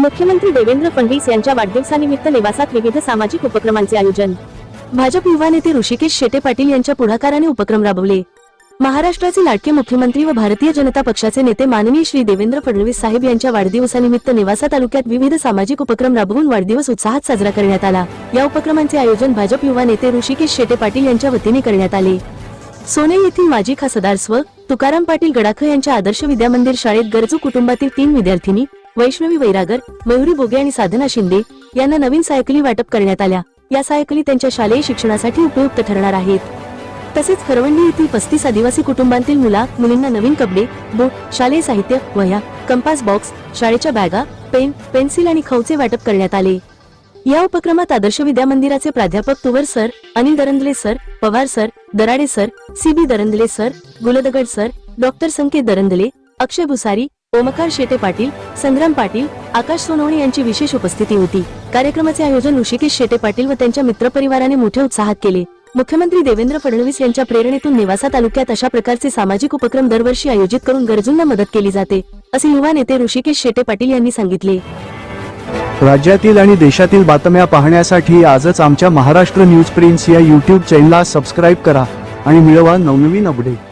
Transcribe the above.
मुख्यमंत्री देवेंद्र फडणवीस यांच्या वाढदिवसानिमित्त निवासात विविध सामाजिक उपक्रमांचे आयोजन. भाजप युवा नेते ऋषिकेश शेटे पाटील यांच्या पुढाकाराने उपक्रम राबवले. महाराष्ट्राचे लाडके मुख्यमंत्री व भारतीय जनता पक्षाचे नेते माननीय श्री देवेंद्र फडणवीस साहेब यांच्या वाढदिवसानिमित्त निवासा तालुक्यात विविध सामाजिक उपक्रम राबवून वाढदिवस उत्साहात साजरा करण्यात आला. या उपक्रमांचे आयोजन भाजप युवा नेते ऋषिकेश शेटे पाटील यांच्या वतीने करण्यात आले. सोने येथील माजी खासदार स्व तुकाराम पाटील गडाख यांच्या आदर्श विद्यामंदिर शाळेत गरजू कुटुंबातील तीन विद्यार्थिनी वैष्णवी वैरागर मयुरी बोगे आणि साधना शिंदे यांना नवीन सायकली वाटप करण्यात आल्या. या सायकली त्यांच्या शालेय शिक्षणासाठी उपयुक्त ठरणार आहेत. तसेच खरवंडी येथील पस्तीस आदिवासी कुटुंबांतील मुला मुलींना नवीन कपडे बूट शालेय साहित्य वह्या कंपास बॉक्स शाळेच्या बॅगा पेन पेन्सिल आणि खवचे वाटप करण्यात आले. या उपक्रमात आदर्श विद्या मंदिराचे प्राध्यापक Tuvar sir Anil Darandale sir Pawar sir Darade sir C B Darandale sir Guldagad sir doctor Sanket Darandale Akshay Bhusari Omkar Shete Patil Sangram Patil Akash Sonawane यांची विशेष उपस्थिती होती. कार्यक्रमाचे आयोजन ऋषिकेश शेटे पाटील व त्यांच्या मित्रपरिवाराने मोठ्या उत्साहात केले. मुख्यमंत्री देवेंद्र फडणवीस यांच्या प्रेरणेतून नेवासा तालुक्यात अशा प्रकारचे सामाजिक उपक्रम दरवर्षी आयोजित करून गरजूंना मदत केली जाते असे युवा नेते ऋषिकेश शेटे पाटील यांनी सांगितले. राज्यातील आणि देशातील बातम्या पाहण्यासाठी आजच आमच्या महाराष्ट्र न्यूज प्रिन्स या युट्यूब चॅनलला सबस्क्राईब करा आणि मिळवा नवनवीन अपडेट